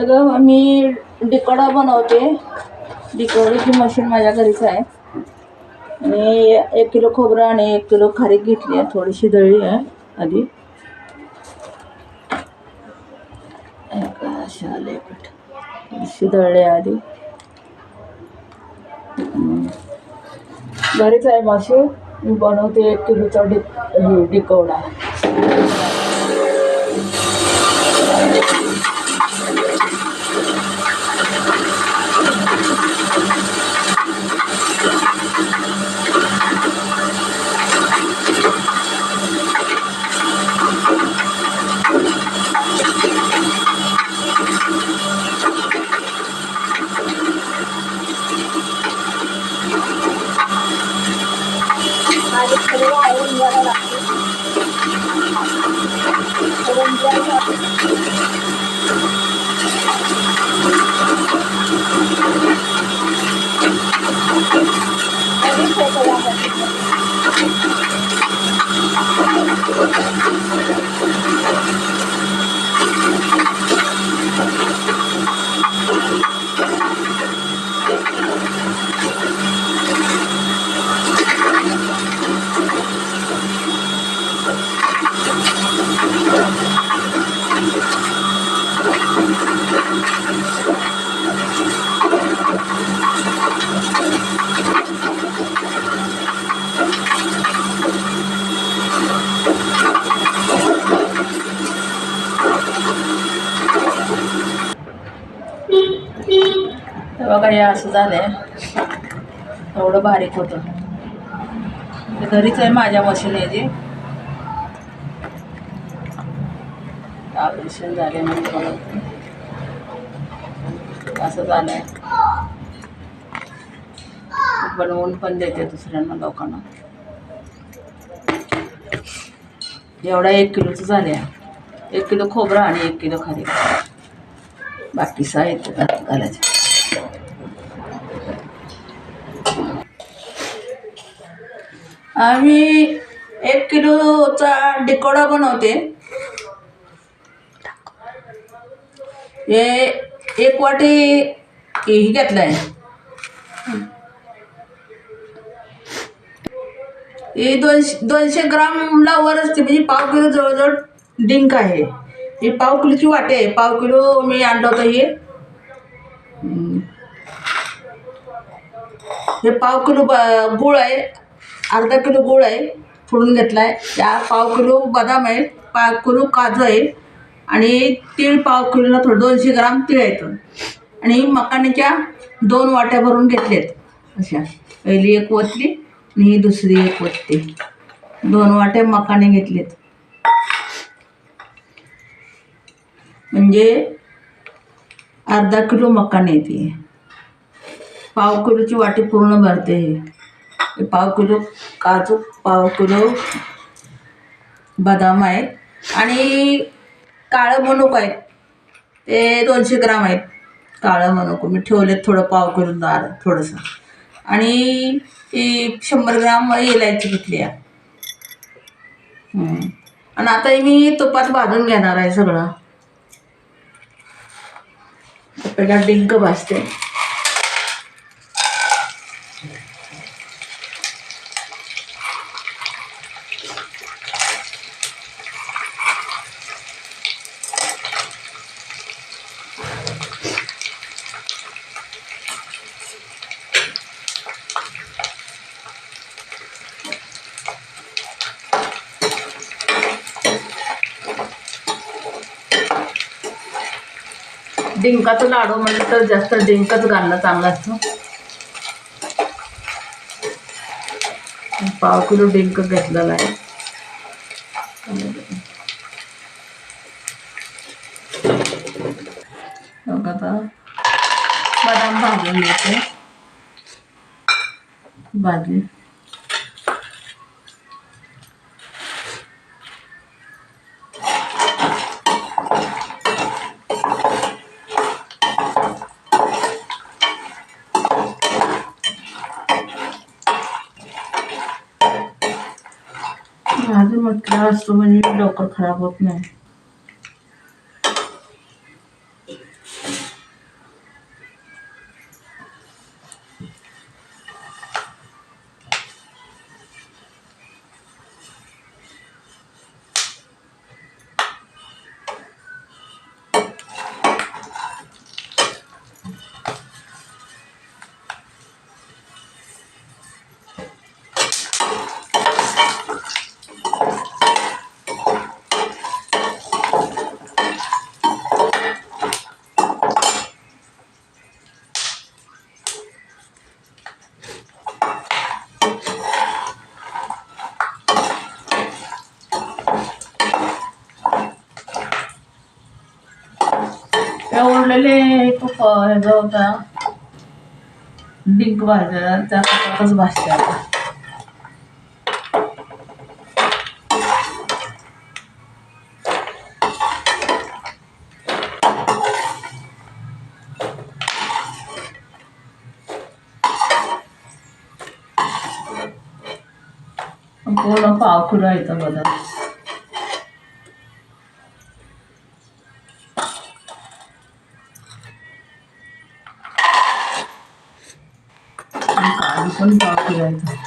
अगं मी डिकोडा बनवते. डिकोडीची मशीन माझ्या घरीच आहे. आणि एक किलो खोबरं आणि एक किलो खारीक घेतली आहे. थोडीशी दळली आहे आधी. आले पीठ थोडीशी दळले आहे आधी. घरीच आहे मशीन मी बनवते एक किलोचा डि डिकवडा डिकोडा. बघा असं असं आहे एवढं बारीक होतं ते घरीच आहे माझ्या मशीन आहे जी ऑपरेशन झाले म्हणजे असं झालं आहे बनवून पण देते दुसऱ्यांना लोकांना. एवढा एक किलोचं झाले एक किलो खोबरं आणि एक किलो खाली. बाकी साहित्य त्यात घालायचं. आम्ही एक किलोचा डिकोडा बनवते. हे एक वाटी हे आहे हे दोनशे दोनशे ग्रामला वर असते म्हणजे पाव किलो जवळजवळ डिंक आहे. ही पाव किलोची वाटी आहे. पाव किलो मी आणलं होतं हे. हे पाव किलो ब गूळ आहे. अर्धा किलो गूळ आहे फोडून घेतला आहे त्या पाव किलो बदाम आहे पाव किलो काजू आहे आणि तीळ पाव किलोला थोडं दोनशे ग्राम तीळ आहेत आणि मकानीच्या दोन वाट्या भरून घेतल्यात अशा. पहिली एक ओतली आणि ही दुसरी एक ओतली दोन वाट्या मकाने घेतलेत. म्हणजे अर्धा किलो मकाने येते पाव किलोची वाटी पूर्ण भरते पाव किलो काजू पाव किलो बदाम आहेत. आणि काळं मनुक आहेत. ते दोनशे ग्राम आहेत. काळं मनुक मी ठेवलेत थोडं पाव किलो दार थोडंसं. आणि ही शंभर ग्राम इलायची घेतली आहे. आणि आता मी तुपात भाजून घेणार आहे सगळं. पहिला डिंक भाजते. डिंकाचं लाडू म्हणलं तर जास्त डिंकच घालणं चांगलं असतो. पाव किलो डिंक घेतलेला आहे. बघ बदाम भाजून घेते. भाजी भाजी म्हटलं असतो म्हणजे डोकं खराब होत नाही. तूप होता डिंक भाजलेला त्या तुपातच भाजते आता पूर्ण पाव I'm going to talk.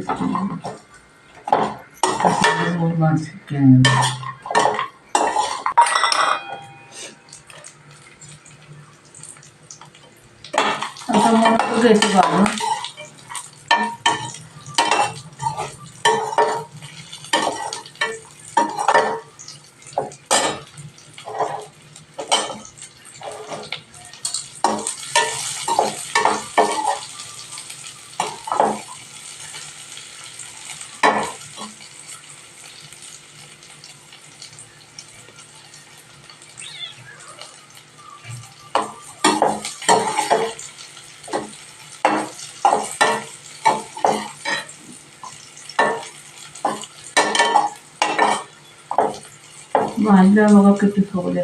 पण पाव किलो येतं पुढे पुढे दिसते आता मग घ्यायची बाबा भाजल्या बघा किती फुगले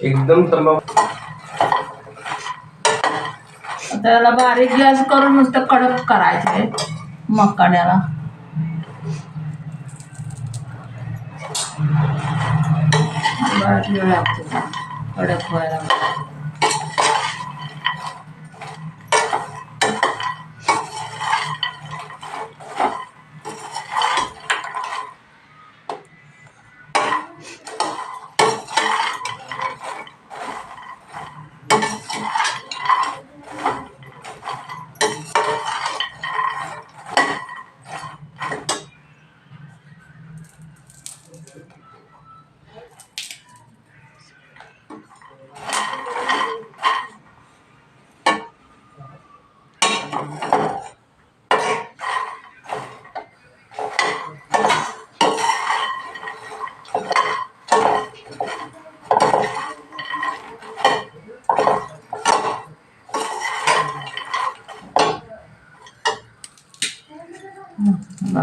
एकदम तंबाखू. आता याला बारीक गॅस करून नुसतं कडक करायचे मकाण्याला बराच वेळ लागतो त्याला कडक व्हायला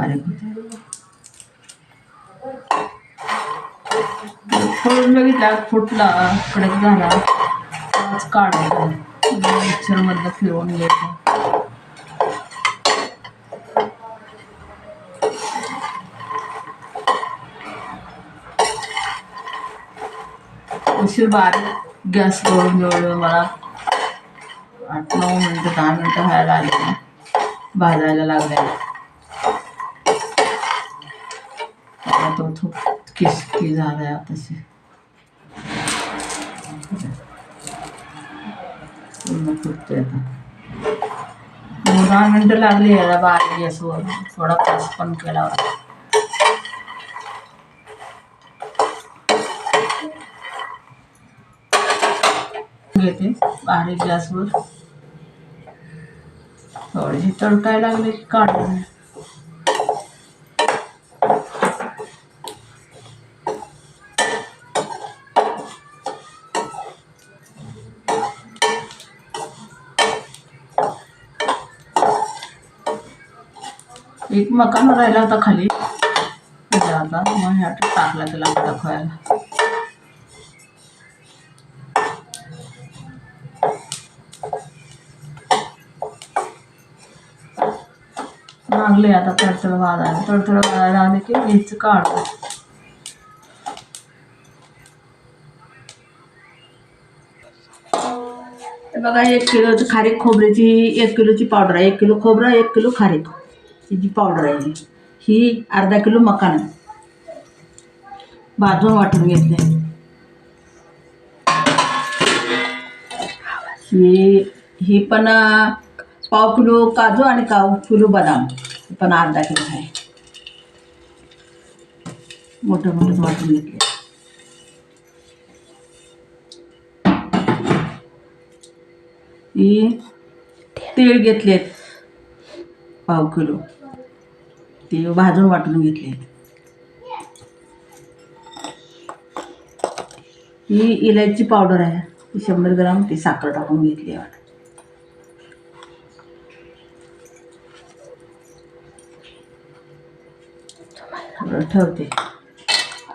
बारीक होते फोडून बघितला फुटला कडक झाला. आज काढायचा मिक्सरमधलं फिरवून घ्यायचं उशीर बारीक गॅस करून जवळ मला. आठ नऊ मिनटं दहा मिनटं व्हायला आले भाजायला लागले. आता तो खूप किसकी आहे तसे पूर्ण फुटतोय आता. दहा मिनटं लागली याला बारीक गॅसवर थोडा पास पण केला होता. घेते बारीक गॅसवर. थोडीशी तडकाय लागले की काढून. एक मकान राहिला होता खाली. त्याच्या आता मग ह्यात टाकला त्याला दाखवायला. लागले आता तडतड वाजायला तडतड वाजायला आले की घ्यायचं काढतो. बघा एक किलोची खारीक खोबऱ्याची एक किलोची पावडर आहे. एक किलो खोबरं एक किलो खारीक. ही जी पावडर आहे ही. अर्धा किलो मकान भाजून वाटून घेतले ही ही पण पाव किलो काजू आणि पाव किलो बदाम. पण अर्धा किलो आहे. मोठं मोठं वाटून घेतले ही तीळ घेतलेत. पाव किलो. ते भाजून वाटून घेतले. ही इलायची पावडर आहे. ती शंभर ग्राम ती साखर टाकून घेतली आहे ठेवते.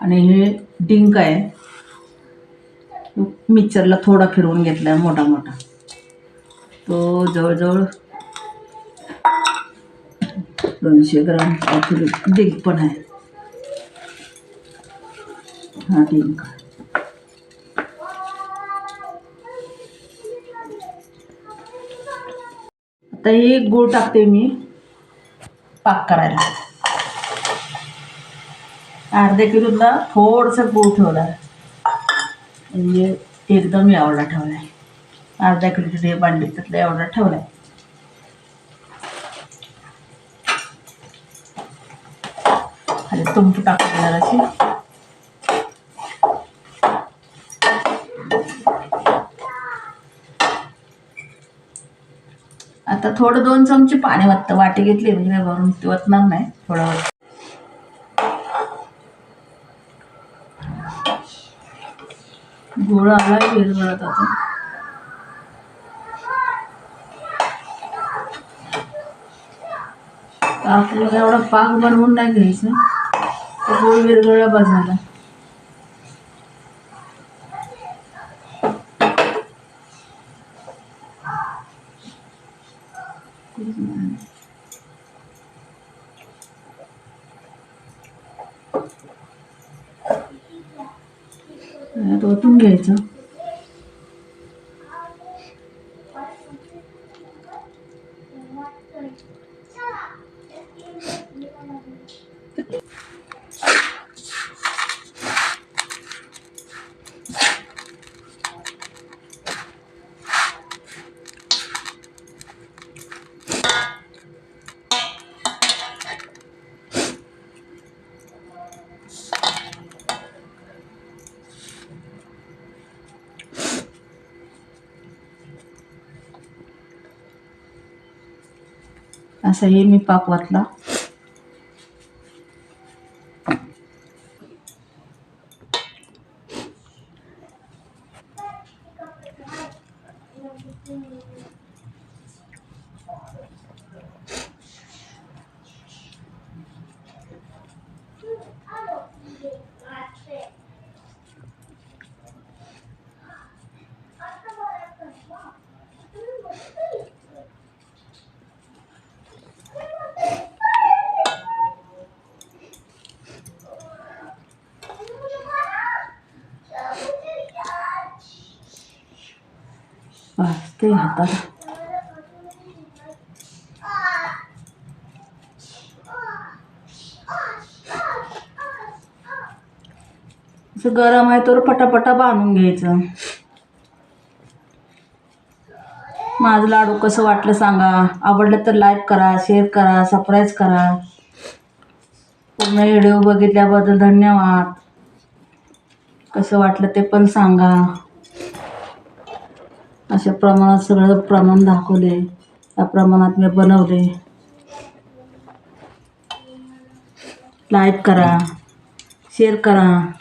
आणि हे डिंक आहे. मिक्सरला थोडा फिरवून घेतला मोठा मोठा तो जवळजवळ दोनशे ग्राम किलो डिंक पण आहे. हा डिंक आता ही गूळ टाकते मी. पाक करायला. अर्ध्या किलोला थोडंसं गूळ ठेवला म्हणजे एकदम एवढा ठेवला आहे अर्धा किलो जे त्यातला एवढा ठेवला आहे खाली टाकू देणार जराशी आता थोडं दोन चमचे पाणी वाटतं वाटी घेतली म्हणजे काय भरून ते वतणार नाही थोडं वत गोळा आला विरघळत आता आपल्याला एवढा पाक बनवून नाही घ्यायचं. तर गोळ विरघळला बसायला यात ओतून घ्यायचं असं हे मी पाकवातला. वाटला ते हातात असं गरम आहे तर पटापटा बांधून घ्यायचं माझं लाडू कसं वाटलं सांगा. आवडलं तर लाईक करा शेअर करा सबस्क्राईब करा. पूर्ण व्हिडिओ बघितल्याबद्दल धन्यवाद. कसं वाटलं ते पण सांगा. अशा प्रमाणात सगळं प्रमाण दाखवले. त्या प्रमाणात मी बनवले. लाईक करा. शेअर करा.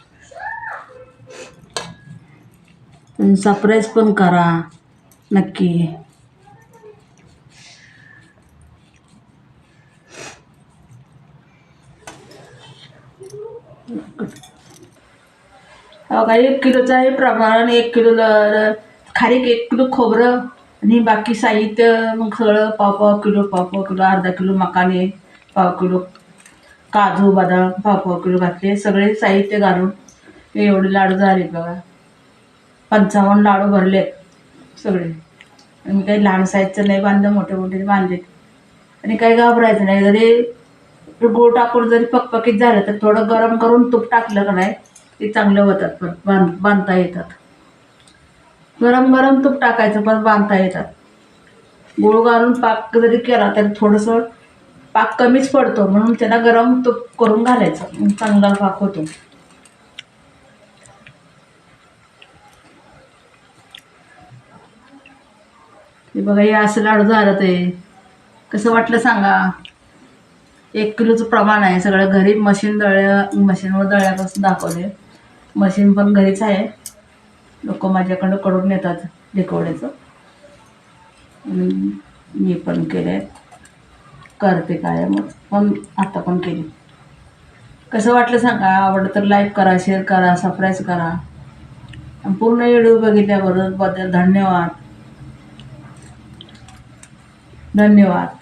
सरप्राईज पण करा. नक्की. बघा एक किलोचं आहे प्रमाण आणि एक किलो ल- खारीक एक किलो खोबरं आणि बाकी साहित्य मग सगळं पाव पाव किलो पाव पाव किलो अर्धा किलो मकाने पाव किलो काजू बदाम पाव पाव किलो घातले. सगळे साहित्य घालून एवढे लाडू झाले बघा. पंचावन्न लाडू भरले सगळे. आणि काही लहान साईजचं नाही बांधलं मोठे मोठे बांधले आणि काही घाबरायचं नाही. जरी गूळ टाकून जरी पकपकीत झालं तर थोडं गरम करून तूप टाकलं का नाही ते चांगलं होतात पण बांध बांधता येतात. गरम गरम तूप टाकायचं पण बांधता येतात. गूळ घालून पाक जरी केला तरी थोडंसं पाक कमीच पडतो म्हणून त्याला गरम तूप करून घालायचं. चांगला पाक होतो. हे बघा हे असं लाडू झालं ते. कसं वाटलं सांगा? एक किलोचं प्रमाण आहे. सगळं घरी मशीन दळ्या मशीनवर दळ्यापासून दाखवले मशीन पण घरीच आहे. लोक माझ्याकडं कडून नेतात ढेकवड्याचं आणि मी पण केले करते काय मग पण आता पण केली. कसं वाटलं सांगा? आवडलं तर लाईक करा शेअर करा सबस्क्राईब करा. आणि पूर्ण व्हिडिओ बघितल्याबरोबरबद्दल धन्यवाद. धन्यवाद.